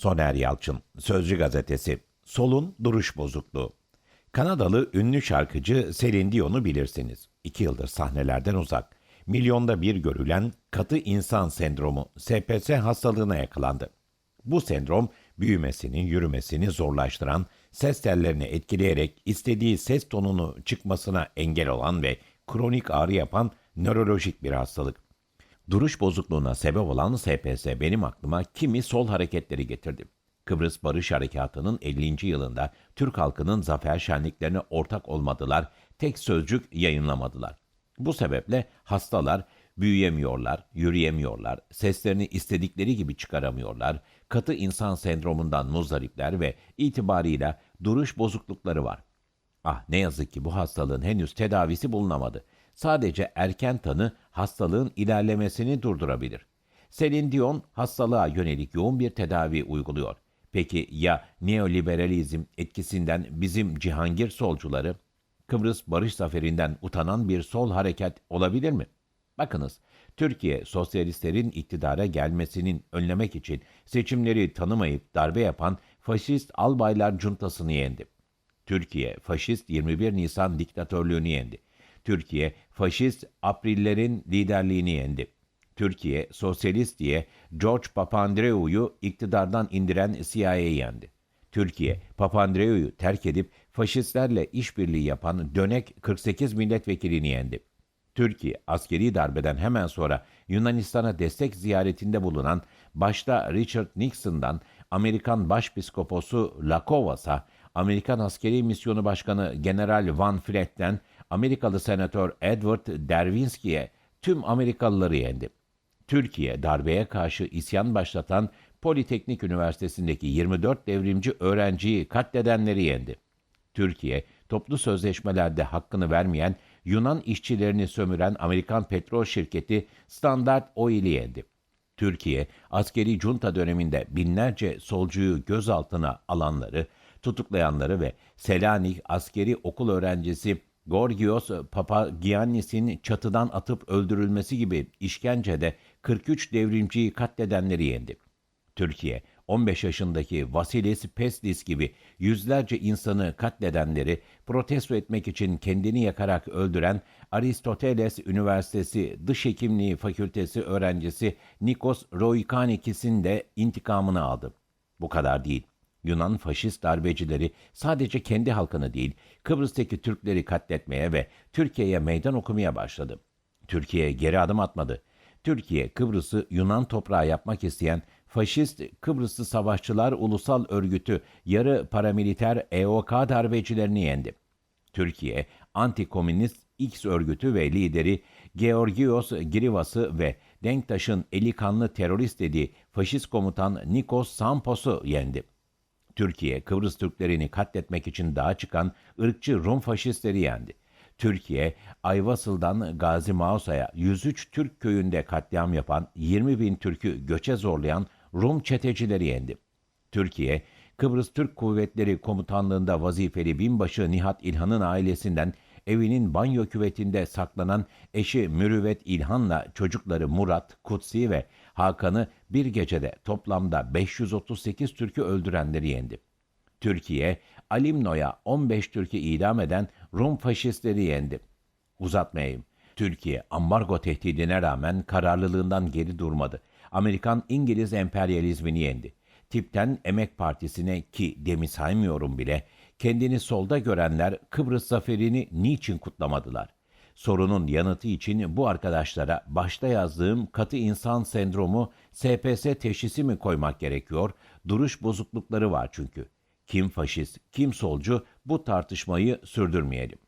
Soner Yalçın, Sözcü Gazetesi, Solun Duruş Bozukluğu. Kanadalı ünlü şarkıcı Celine Dion'u bilirsiniz. İki yıldır sahnelerden uzak. Milyonda bir görülen katı insan sendromu, SPS hastalığına yakalandı. Bu sendrom, büyümesini, yürümesini zorlaştıran, ses tellerini etkileyerek istediği ses tonunu çıkmasına engel olan ve kronik ağrı yapan nörolojik bir hastalık. Duruş bozukluğuna sebep olan SPS benim aklıma kimi sol hareketleri getirdi. Kıbrıs Barış Harekatı'nın 50. yılında Türk halkının zafer şenliklerine ortak olmadılar, tek sözcük yayınlamadılar. Bu sebeple hastalar büyüyemiyorlar, yürüyemiyorlar, seslerini istedikleri gibi çıkaramıyorlar, katı insan sendromundan muzdaripler ve itibarıyla duruş bozuklukları var. Ah ne yazık ki bu hastalığın henüz tedavisi bulunamadı. Sadece erken tanı hastalığın ilerlemesini durdurabilir. Celine Dion hastalığa yönelik yoğun bir tedavi uyguluyor. Peki ya neoliberalizm etkisinden bizim Cihangir solcuları Kıbrıs Barış Zaferi'nden utanan bir sol hareket olabilir mi? Bakınız, Türkiye sosyalistlerin iktidara gelmesinin önlemek için seçimleri tanımayıp darbe yapan faşist albaylar cuntasını yendi. Türkiye faşist 21 Nisan diktatörlüğünü yendi. Türkiye faşist Aprillerin liderliğini yendi. Türkiye sosyalist diye George Papandreou'yu iktidardan indiren CIA'yı yendi. Türkiye Papandreou'yu terk edip faşistlerle işbirliği yapan dönek 48 milletvekilini yendi. Türkiye askeri darbeden hemen sonra Yunanistan'a destek ziyaretinde bulunan başta Richard Nixon'dan Amerikan Başpiskoposu Lakovas'a, Amerikan Askeri Misyonu Başkanı General Van Fleet'ten Amerikalı Senatör Edward Derwinski'ye tüm Amerikalıları yendi. Türkiye darbeye karşı isyan başlatan Politeknik Üniversitesi'ndeki 24 devrimci öğrenciyi katledenleri yendi. Türkiye, toplu sözleşmelerde hakkını vermeyen Yunan işçilerini sömüren Amerikan petrol şirketi Standard Oil'i yendi. Türkiye, askeri junta döneminde binlerce solcuyu gözaltına alanları, tutuklayanları ve Selanik askeri okul öğrencisi Gorgios Papagiannis'in çatıdan atıp öldürülmesi gibi işkencede 43 devrimciyi katledenleri yendi. Türkiye, 15 yaşındaki Vasilis Pestis gibi yüzlerce insanı katledenleri protesto etmek için kendini yakarak öldüren Aristoteles Üniversitesi Dış Hekimliği Fakültesi öğrencisi Nikos Roikanikis'in de intikamını aldı. Bu kadar değil. Yunan faşist darbecileri sadece kendi halkını değil, Kıbrıs'taki Türkleri katletmeye ve Türkiye'ye meydan okumaya başladı. Türkiye geri adım atmadı. Türkiye, Kıbrıs'ı Yunan toprağı yapmak isteyen faşist Kıbrıslı Savaşçılar Ulusal Örgütü yarı paramiliter EOK darbecilerini yendi. Türkiye, anti-komünist X örgütü ve lideri Georgios Grivas'ı ve Denktaş'ın eli kanlı terörist dediği faşist komutan Nikos Sampos'u yendi. Türkiye, Kıbrıs Türklerini katletmek için dağa çıkan ırkçı Rum faşistleri yendi. Türkiye, Ayvasıl'dan Gazi Mausa'ya 103 Türk köyünde katliam yapan 20 bin Türk'ü göçe zorlayan Rum çetecileri yendi. Türkiye, Kıbrıs Türk Kuvvetleri Komutanlığında vazifeli binbaşı Nihat İlhan'ın ailesinden evinin banyo küvetinde saklanan eşi Mürüvvet İlhan'la çocukları Murat, Kutsi ve Hakan'ı bir gecede toplamda 538 Türk'ü öldürenleri yendi. Türkiye, Alimno'ya 15 Türk'ü idam eden Rum faşistleri yendi. Uzatmayayım. Türkiye, ambargo tehdidine rağmen kararlılığından geri durmadı. Amerikan-İngiliz emperyalizmini yendi. Tipten Emek Partisi'ne ki demi saymıyorum bile, kendini solda görenler Kıbrıs zaferini niçin kutlamadılar? Sorunun yanıtı için bu arkadaşlara başta yazdığım katı insan sendromu SPS teşhisi mi koymak gerekiyor? Duruş bozuklukları var çünkü. Kim faşist, kim solcu bu tartışmayı sürdürmeyelim.